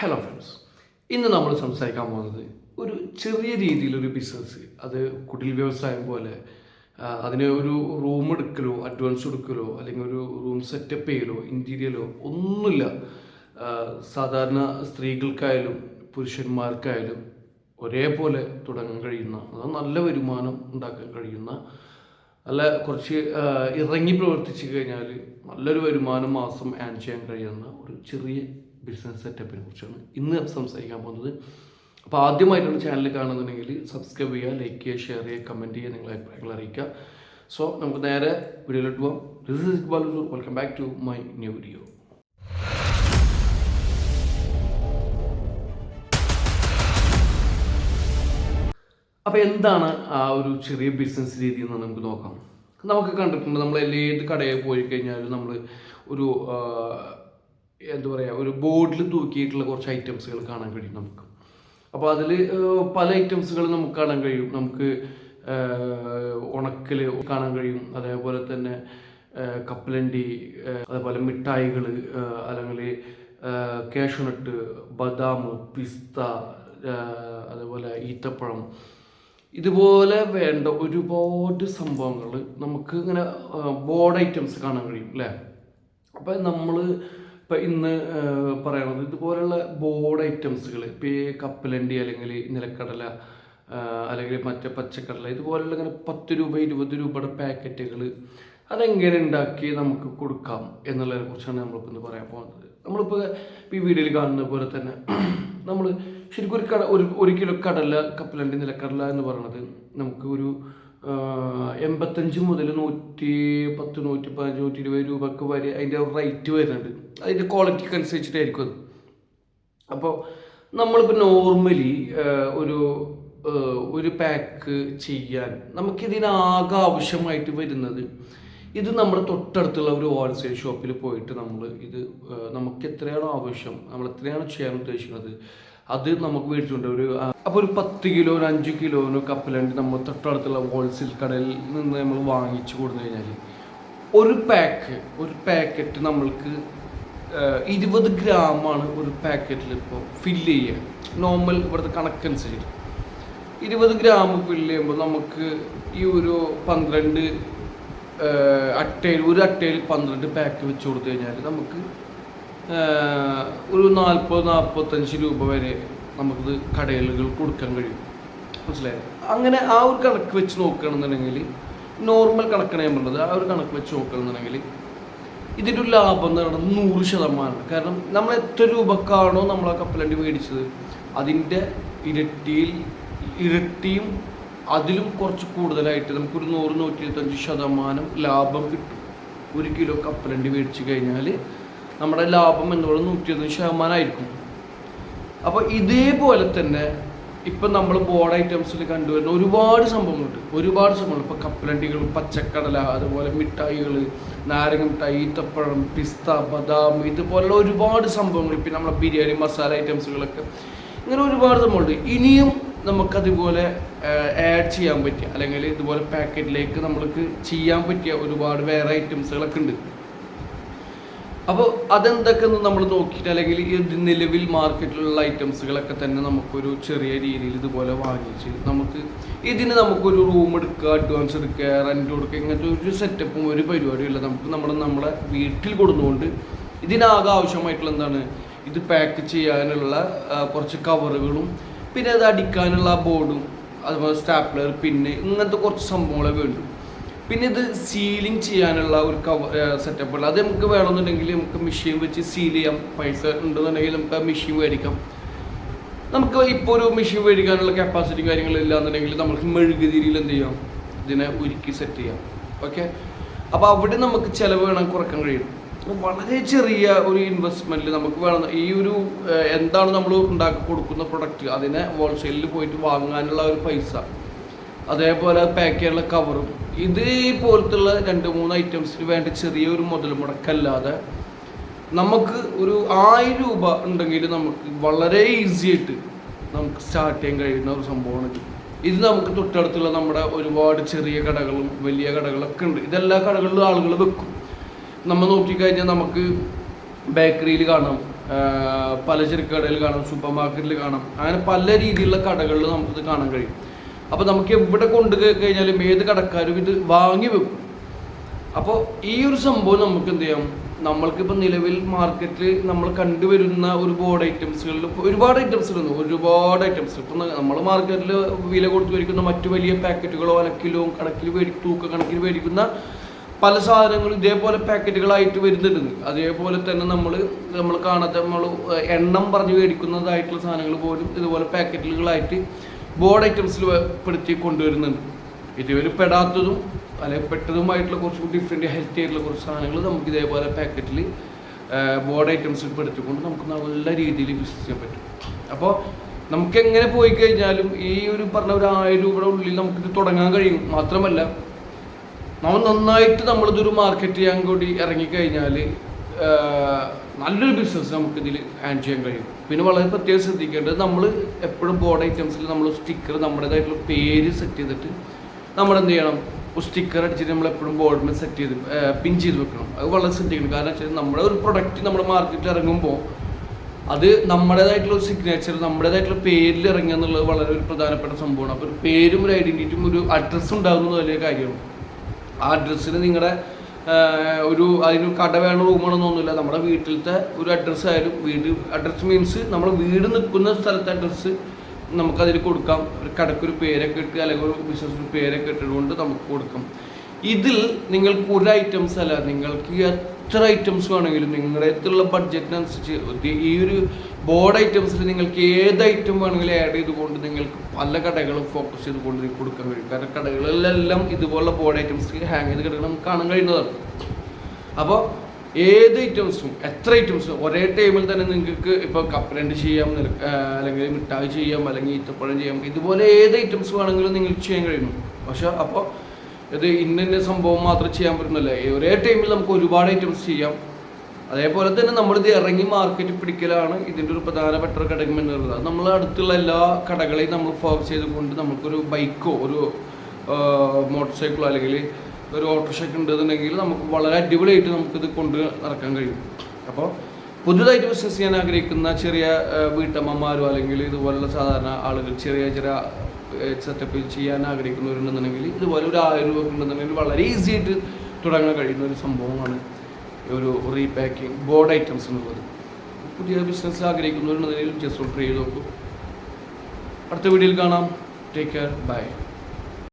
Hello friends ഇന്ന് നമ്മൾ സംസാരിക്കാൻ പോകുന്നത് ഒരു ചെറിയ രീതിയിലൊരു ബിസിനസ് അത് കുടിൽ വ്യവസായം പോലെ അതിന് ഒരു റൂം എടുക്കലോ അഡ്വാൻസ് എടുക്കലോ അല്ലെങ്കിൽ ഒരു റൂം സെറ്റപ്പ് ചെയ്യലോ ഇന്റീരിയലോ ഒന്നുമില്ല. സാധാരണ സ്ത്രീകൾക്കായാലും പുരുഷന്മാർക്കായാലും ഒരേപോലെ തുടങ്ങാൻ കഴിയുന്ന അത് നല്ല വരുമാനം ഉണ്ടാക്കാൻ കഴിയുന്ന അല്ല കുറച്ച് ഇറങ്ങി പ്രവർത്തിച്ചു കഴിഞ്ഞാൽ നല്ലൊരു വരുമാനം മാസം ആൻ ചെയ്യാൻ കഴിയുന്ന ഒരു ചെറിയ ബിസിനസ് സെറ്റപ്പിനെ കുറിച്ചാണ്. ഇന്ന് സംസാരിക്കാൻ പോകുന്നത്. അപ്പോൾ ആദ്യമായിട്ടുള്ള ചാനൽ കാണുന്നുണ്ടെങ്കിൽ സബ്സ്ക്രൈബ് ചെയ്യുക ലൈക്ക് ചെയ്യുക ഷെയർ ചെയ്യുക കമന്റ് ചെയ്യുക നിങ്ങളെ അഭിപ്രായങ്ങൾ അറിയിക്കുക. സോ നമുക്ക് നേരെ വീഡിയോയിലോട്ട് പോകാം this is Balu welcome back to my new video അപ്പോൾ എന്താണ് ആ ഒരു ചെറിയ ബിസിനസ് രീതി എന്ന് നമുക്ക് നോക്കാം. നമുക്ക് കണ്ടിട്ടുണ്ട് നമ്മൾ ഏത് കടയിൽ പോയി കഴിഞ്ഞാലും നമ്മൾ ഒരു എന്താ പറയുക ഒരു ബോർഡിൽ തൂക്കിയിട്ടുള്ള കുറച്ച് ഐറ്റംസുകൾ കാണാൻ കഴിയും നമുക്ക്. അപ്പോൾ അതിൽ പല ഐറ്റംസുകൾ നമുക്ക് കാണാൻ കഴിയും. നമുക്ക് ഉണക്കൽ കാണാൻ കഴിയും. അതേപോലെ തന്നെ കപ്പലണ്ടി അതേപോലെ മിഠായികൾ അല്ലെങ്കിൽ കാഷ്നട്ട് ബദാം പിസ്ത അതേപോലെ ഈത്തപ്പഴം. ഇതുപോലെ വേണ്ട ഒരുപാട് സംഭവങ്ങൾ നമുക്ക് ഇങ്ങനെ ബോർഡ് ഐറ്റംസ് കാണാൻ കഴിയും അല്ലേ? അപ്പം നമ്മൾ ഇപ്പം ഇന്ന് പറയണത് ഇതുപോലുള്ള ബോർഡ് ഐറ്റംസുകൾ ഇപ്പം ഈ കപ്പലണ്ടി അല്ലെങ്കിൽ നിലക്കടല അല്ലെങ്കിൽ മറ്റേ പച്ചക്കടല ഇതുപോലുള്ള ഇങ്ങനെ പത്ത് രൂപ ഇരുപത് രൂപയുടെ പാക്കറ്റുകൾ അതെങ്ങനെ ഉണ്ടാക്കി നമുക്ക് കൊടുക്കാം എന്നുള്ളതിനെ കുറിച്ചാണ് നമ്മളിപ്പോൾ ഇന്ന് പറയാൻ പോകുന്നത്. നമ്മളിപ്പോൾ ഈ വീഡിയോയിൽ കാണുന്ന പോലെ തന്നെ നമ്മൾ ശരിക്കും ഒരു കട ഒരു ഒരു കിലോ കടല കപ്പലണ്ടി നിലക്കടല എന്ന് പറയുന്നത് നമുക്ക് ഒരു എൺപത്തഞ്ച് മുതൽ നൂറ്റി പത്ത് നൂറ്റി പതിനഞ്ച് നൂറ്റി ഇരുപത് രൂപക്ക് വരെ അതിന്റെ റേറ്റ് വരുന്നുണ്ട്. അതിന്റെ ക്വാളിറ്റിക്ക് അനുസരിച്ചിട്ടായിരിക്കും അത്. അപ്പോൾ നമ്മളിപ്പോൾ നോർമലി ഒരു ഒരു പാക്ക് ചെയ്യാൻ നമുക്കിതിനാകെ ആവശ്യമായിട്ട് വരുന്നത് ഇത് നമ്മുടെ തൊട്ടടുത്തുള്ള ഒരു ഹോൾസെയിൽ ഷോപ്പിൽ പോയിട്ട് നമ്മൾ ഇത് നമുക്ക് എത്രയാണോ ആവശ്യം നമ്മൾ എത്രയാണോ ചെയ്യാൻ ഉദ്ദേശിക്കുന്നത് അത് നമുക്ക് മേടിച്ചുകൊണ്ട് ഒരു അപ്പൊ അപ്പോൾ ഒരു പത്ത് കിലോ ഒരു അഞ്ച് കിലോനോ കപ്പലണ്ടി നമ്മൾ തൊട്ടടുത്തുള്ള ഹോൾസെയിൽ കടയിൽ നിന്ന് നമ്മൾ വാങ്ങിച്ചു കൊടുത്തു കഴിഞ്ഞാൽ ഒരു പാക്ക് ഒരു പാക്കറ്റ് നമ്മൾക്ക് ഇരുപത് ഗ്രാമാണ് ഒരു പാക്കറ്റിൽ ഇപ്പോൾ ഫില്ല് ചെയ്യുക നോർമൽ ഇവിടുത്തെ കണക്കനുസരിച്ച് ഇരുപത് ഗ്രാം ഫില്ല് ചെയ്യുമ്പോൾ നമുക്ക് ഈ ഒരു പന്ത്രണ്ട് അട്ടയിൽ ഒരു അട്ടയിൽ പന്ത്രണ്ട് പാക്ക് വെച്ച് കൊടുത്തു കഴിഞ്ഞാൽ നമുക്ക് ഒരു നാൽപ്പത് നാൽപ്പത്തഞ്ച് രൂപ വരെ നമുക്കിത് കടയിലുകൾ കൊടുക്കാൻ കഴിയും. മനസ്സിലായത് അങ്ങനെ ആ ഒരു കണക്ക് വെച്ച് നോക്കുകയാണെന്നുണ്ടെങ്കിൽ നോർമൽ കണക്കാണ് ഞാൻ പറഞ്ഞത്. ആ ഒരു കണക്ക് വെച്ച് നോക്കുകയാണെന്നുണ്ടെങ്കിൽ ഇതിന്റെ ഒരു ലാഭം എന്ന് പറയുന്നത് നൂറ് ശതമാനമാണ്. കാരണം നമ്മൾ എത്ര രൂപക്കാണോ നമ്മൾ ആ കപ്പലണ്ടി മേടിച്ചത് അതിന്റെ ഇരട്ടിയിൽ ഇരട്ടിയും അതിലും കുറച്ച് കൂടുതലായിട്ട് നമുക്കൊരു നൂറ് നൂറ്റി ഇരുപത്തഞ്ച് ശതമാനം ലാഭം കിട്ടും. ഒരു കിലോ കപ്പലണ്ടി മേടിച്ച് കഴിഞ്ഞാൽ നമ്മുടെ ലാഭം എന്ന് പറയുന്നത് നൂറ്റി ഇരുപത് ശതമാനമായിരിക്കും. അപ്പോൾ ഇതേപോലെ തന്നെ ഇപ്പം നമ്മൾ ബോർഡ് ഐറ്റംസിൽ കണ്ടുവരുന്ന ഒരുപാട് സംഭവങ്ങളുണ്ട്. ഒരുപാട് സംഭവങ്ങൾ ഇപ്പോൾ കപ്പലണ്ടികൾ പച്ചക്കടല അതുപോലെ മിഠായികൾ നാരങ്ങ മിഠായി ഈത്തപ്പഴം പിസ്ത ബദാം ഇതുപോലുള്ള ഒരുപാട് സംഭവങ്ങൾ ഇപ്പം നമ്മളെ ബിരിയാണി മസാല ഐറ്റംസുകളൊക്കെ ഇങ്ങനെ ഒരുപാട് സംഭവമുണ്ട് ഇനിയും നമുക്കതുപോലെ ആഡ് ചെയ്യാൻ പറ്റിയ അല്ലെങ്കിൽ ഇതുപോലെ പാക്കറ്റിലേക്ക് നമ്മൾക്ക് ചെയ്യാൻ പറ്റിയ ഒരുപാട് വേറെ ഐറ്റംസുകളൊക്കെ ഉണ്ട്. അപ്പോൾ അതെന്തൊക്കെയെന്ന് നമ്മൾ നോക്കിയിട്ട് അല്ലെങ്കിൽ ഇത് നിലവിൽ മാർക്കറ്റിലുള്ള ഐറ്റംസുകളൊക്കെ തന്നെ നമുക്കൊരു ചെറിയ രീതിയിൽ ഇതുപോലെ വാങ്ങിച്ച് നമുക്ക് ഇതിന് നമുക്കൊരു റൂം എടുക്കുക അഡ്വാൻസ് എടുക്കുക റെന്റ് കൊടുക്കുക ഇങ്ങനത്തെ ഒരു സെറ്റപ്പും ഒരു പരിപാടിയും ഇല്ല. നമുക്ക് നമ്മുടെ നമ്മളെ വീട്ടിൽ കൊടുത്തുകൊണ്ട് ഇതിനാകെ ആവശ്യമായിട്ടുള്ള എന്താണ്? ഇത് പാക്ക് ചെയ്യാനുള്ള കുറച്ച് കവറുകളും പിന്നെ അത് അടിക്കാനുള്ള ബോർഡും അതുപോലെ സ്റ്റാപ്ലർ പിന്നെ ഇങ്ങനത്തെ കുറച്ച് സംഭവങ്ങളെ വേണ്ടു. പിന്നെ ഇത് സീലിംഗ് ചെയ്യാനുള്ള ഒരു കവർ സെറ്റപ്പ് ഉള്ളത് അത് നമുക്ക് വേണമെന്നുണ്ടെങ്കിൽ നമുക്ക് മെഷീൻ വെച്ച് സീൽ ചെയ്യാം. പൈസ ഉണ്ടെന്നുണ്ടെങ്കിൽ നമുക്ക് ആ മെഷീൻ മേടിക്കാം. നമുക്ക് ഇപ്പോൾ ഒരു മെഷീൻ മേടിക്കാനുള്ള കപ്പാസിറ്റി കാര്യങ്ങളില്ല എന്നുണ്ടെങ്കിൽ നമുക്ക് മെഴുകുതിരിയിൽ എന്ത് ചെയ്യാം? ഇതിനെ ഉരുക്കി സെറ്റ് ചെയ്യാം. ഓക്കെ അപ്പോൾ അവിടെ നമുക്ക് ചിലവ് വേണം കുറയ്ക്കാൻ കഴിയും. വളരെ ചെറിയ ഒരു ഇൻവെസ്റ്റ്മെന്റിൽ നമുക്ക് വേണം. ഈ ഒരു എന്താണ് നമ്മൾ ഉണ്ടാക്കി കൊടുക്കുന്ന പ്രൊഡക്റ്റ് അതിനെ ഹോൾസെയിലിൽ പോയിട്ട് വാങ്ങാനുള്ള ഒരു പൈസ. അതേപോലെ പാക്ക് ചെയ്യാനുള്ള കവറും ഇതേപോലത്തുള്ള രണ്ട് മൂന്ന് ഐറ്റംസിന് വേണ്ടി ചെറിയൊരു മുതൽ മുടക്കല്ലാതെ നമുക്ക് ഒരു ആയിരം രൂപ ഉണ്ടെങ്കിൽ നമുക്ക് വളരെ ഈസി ആയിട്ട് നമുക്ക് സ്റ്റാർട്ട് ചെയ്യാൻ കഴിയുന്ന ഒരു സംഭവമാണ് ഇത്. ഇത് നമുക്ക് തൊട്ടടുത്തുള്ള നമ്മുടെ ഒരുപാട് ചെറിയ കടകളും വലിയ കടകളൊക്കെ ഉണ്ട്. ഇതെല്ലാ കടകളിലും ആളുകൾ വെക്കും. നമ്മൾ നോക്കിക്കഴിഞ്ഞാൽ നമുക്ക് ബേക്കറിയിൽ കാണാം പലചരക്ക് കടയിൽ കാണാം സൂപ്പർ മാർക്കറ്റിൽ കാണാം. അങ്ങനെ പല രീതിയിലുള്ള കടകളിൽ നമുക്കിത് കാണാൻ കഴിയും. അപ്പോൾ നമുക്ക് എവിടെ കൊണ്ടു കഴിഞ്ഞാലും ഏത് കടക്കാരും ഇത് വാങ്ങി വെക്കും. അപ്പോൾ ഈ ഒരു സംഭവം നമുക്ക് എന്ത് ചെയ്യാം? നമ്മൾക്കിപ്പോൾ നിലവിൽ മാർക്കറ്റിൽ നമ്മൾ കണ്ടുവരുന്ന ഒരുപാട് ഐറ്റംസുകളിൽ ഒരുപാട് ഐറ്റംസ് ഉണ്ട്. ഒരുപാട് ഐറ്റംസ്. ഇപ്പം നമ്മൾ മാർക്കറ്റിൽ വില കൊടുത്ത് മേടിക്കുന്ന മറ്റു വലിയ പാക്കറ്റുകളോ അലക്കിലോ കണക്കിൽ മേടി തൂക്ക കണക്കിൽ മേടിക്കുന്ന പല സാധനങ്ങളും ഇതേപോലെ പാക്കറ്റുകളായിട്ട് വരുന്നുണ്ട്. അതേപോലെ തന്നെ നമ്മൾ നമ്മൾ കാണാത്ത നമ്മൾ എണ്ണം പറഞ്ഞ് മേടിക്കുന്നതായിട്ടുള്ള സാധനങ്ങൾ പോലും ഇതുപോലെ പാക്കറ്റുകളായിട്ട് ബോർഡ് ഐറ്റംസിൽ പെടുത്തി കൊണ്ടുവരുന്നുണ്ട്. ഇതിൽ പെടാത്തതും അല്ലെങ്കിൽ പെട്ടതുമായിട്ടുള്ള കുറച്ച് ഡിഫറെന്റ് ഹെൽത്തി ആയിട്ടുള്ള കുറച്ച് സാധനങ്ങൾ നമുക്ക് ഇതേപോലെ പാക്കറ്റിൽ ബോർഡ് ഐറ്റംസിൽ പെടുത്തിക്കൊണ്ട് നമുക്ക് നല്ല രീതിയിൽ ബിസിനസ് ചെയ്യാൻ പറ്റും. അപ്പോൾ നമുക്ക് എങ്ങനെ പോയി കഴിഞ്ഞാലും ഈ ഒരു പറഞ്ഞ ഒരു ആയിരം രൂപയുടെ ഉള്ളിൽ നമുക്കിത് തുടങ്ങാൻ കഴിയും. മാത്രമല്ല നമ്മൾ നന്നായിട്ട് നമ്മളിതൊരു മാർക്കറ്റ് ചെയ്യാൻ കൂടി ഇറങ്ങിക്കഴിഞ്ഞാൽ നല്ലൊരു ബിസിനസ് നമുക്ക് ഇതിൽ ഹാൻഡ് ചെയ്യാൻ കഴിയും. പിന്നെ വളരെ പ്രത്യേകം ശ്രദ്ധിക്കേണ്ടത് നമ്മൾ എപ്പോഴും ബോർഡ് ഐറ്റംസിൽ നമ്മൾ സ്റ്റിക്കർ നമ്മുടേതായിട്ടുള്ള പേര് സെറ്റ് ചെയ്തിട്ട് നമ്മൾ എന്ത് ചെയ്യണം സ്റ്റിക്കർ അടിച്ചിട്ട് നമ്മൾ എപ്പോഴും ബോർഡിൽ സെറ്റ് ചെയ്ത് പിൻ ചെയ്ത് വെക്കണം. അത് വളരെ ശ്രദ്ധിക്കണം. കാരണം വെച്ചാൽ നമ്മുടെ ഒരു പ്രൊഡക്റ്റ് നമ്മുടെ മാർക്കറ്റിൽ ഇറങ്ങുമ്പോൾ അത് നമ്മുടേതായിട്ടുള്ള ഒരു സിഗ്നേച്ചർ നമ്മുടേതായിട്ടുള്ള പേരിൽ ഇറങ്ങുക എന്നുള്ളത് വളരെ ഒരു പ്രധാനപ്പെട്ട സംഭവമാണ്. അപ്പോൾ ഒരു പേരും ഒരു ഐഡന്റിറ്റിയും ഒരു അഡ്രസ്സും ഉണ്ടാകുന്നത് വലിയ കാര്യമാണ്. ആ അഡ്രസ്സിന് നിങ്ങളുടെ ഒരു അതിന് കട വേണ റൂമാണെന്നൊന്നുമില്ല നമ്മുടെ വീട്ടിലത്തെ ഒരു അഡ്രസ്സ് ആയാലും വീട് അഡ്രസ്സ് മീൻസ് നമ്മൾ വീട് നിൽക്കുന്ന സ്ഥലത്തെ അഡ്രസ്സ് നമുക്കതിൽ കൊടുക്കാം. ഒരു കടക്കൊരു പേരൊക്കെ ഇട്ട് അല്ലെങ്കിൽ ഒരു ബിസിനസ്സിന് പേരൊക്കെ ഇട്ടതുകൊണ്ട് നമുക്ക് കൊടുക്കാം. ഇതിൽ നിങ്ങൾക്ക് ഒരു ഐറ്റംസ് അല്ല നിങ്ങൾക്ക് എത്ര ഐറ്റംസ് വേണമെങ്കിലും നിങ്ങളുടെ അടുത്തുള്ള ബഡ്ജറ്റിനനുസരിച്ച് ഈ ഒരു ബോർഡ് ഐറ്റംസിൽ നിങ്ങൾക്ക് ഏത് ഐറ്റം വേണമെങ്കിലും ആഡ് ചെയ്തുകൊണ്ട് നിങ്ങൾക്ക് പല കടകളും ഫോക്കസ് ചെയ്തുകൊണ്ട് കൊടുക്കാൻ കഴിയും. കാരണം കടകളിലെല്ലാം ഇതുപോലുള്ള ബോർഡ് ഐറ്റംസ് ഹാങ് ചെയ്ത് കിടക്കണം നമുക്ക് കാണാൻ കഴിയുന്നതാണ്. അപ്പോൾ ഏത് ഐറ്റംസും എത്ര ഐറ്റംസും ഒരേ ടൈമിൽ തന്നെ നിങ്ങൾക്ക് ഇപ്പോൾ കപ്പലണ്ട് ചെയ്യാം അല്ലെങ്കിൽ മിഠായി ചെയ്യാം അല്ലെങ്കിൽ ഈത്തപ്പഴം ചെയ്യാം ഇതുപോലെ ഏത് ഐറ്റംസ് വേണമെങ്കിലും നിങ്ങൾക്ക് ചെയ്യാൻ കഴിയുന്നു. പക്ഷേ അപ്പോൾ ഇത് ഇന്ന സംഭവം മാത്രം ചെയ്യാൻ പറ്റുന്നില്ല? ഒരേ ടൈമിൽ നമുക്ക് ഒരുപാട് ഐറ്റംസ് ചെയ്യാം. അതേപോലെ തന്നെ നമ്മളിത് ഇറങ്ങി മാർക്കറ്റ് പിടിക്കലാണ് ഇതിന്റെ ഒരു പ്രധാനപ്പെട്ട ഒരു ഘടകം എന്നുള്ളത്. അത് നമ്മൾ അടുത്തുള്ള എല്ലാ കടകളെയും നമ്മൾ ഫോക്കസ് ചെയ്തുകൊണ്ട് നമുക്കൊരു ബൈക്കോ ഒരു മോട്ടോർ സൈക്കിളോ അല്ലെങ്കിൽ ഒരു ഓട്ടോറിക്ഷ ഒക്കെ ഉണ്ടെന്നുണ്ടെങ്കിൽ നമുക്ക് വളരെ അടിപൊളിയായിട്ട് നമുക്കിത് കൊണ്ട് നടക്കാൻ കഴിയും. അപ്പോൾ പുതുതായിട്ട് ബിസിനസ് ചെയ്യാൻ ആഗ്രഹിക്കുന്ന ചെറിയ വീട്ടമ്മമാരോ അല്ലെങ്കിൽ ഇതുപോലുള്ള സാധാരണ ആളുകൾ ചെറിയ ചെറിയ സെറ്റപ്പ് ചെയ്യാൻ ആഗ്രഹിക്കുന്നവരുണ്ടെന്നുണ്ടെങ്കിൽ ഇതുപോലെ ഒരു ആയിരം രൂപ ഉണ്ടെന്നുണ്ടെങ്കിൽ വളരെ ഈസി ആയിട്ട് തുടങ്ങാൻ കഴിയുന്ന ഒരു സംഭവമാണ് ഒരു റീപാക്കിംഗ് ബോർഡ് ഐറ്റംസ് എന്നുള്ളത്. പുതിയ ബിസിനസ് ആഗ്രഹിക്കുന്നവരുണ്ടെന്നുണ്ടെങ്കിൽ ജസ്റ്റ് ട്രൈ ചെയ്ത് നോക്കൂ. അടുത്ത വീഡിയോയിൽ കാണാം. Take care bye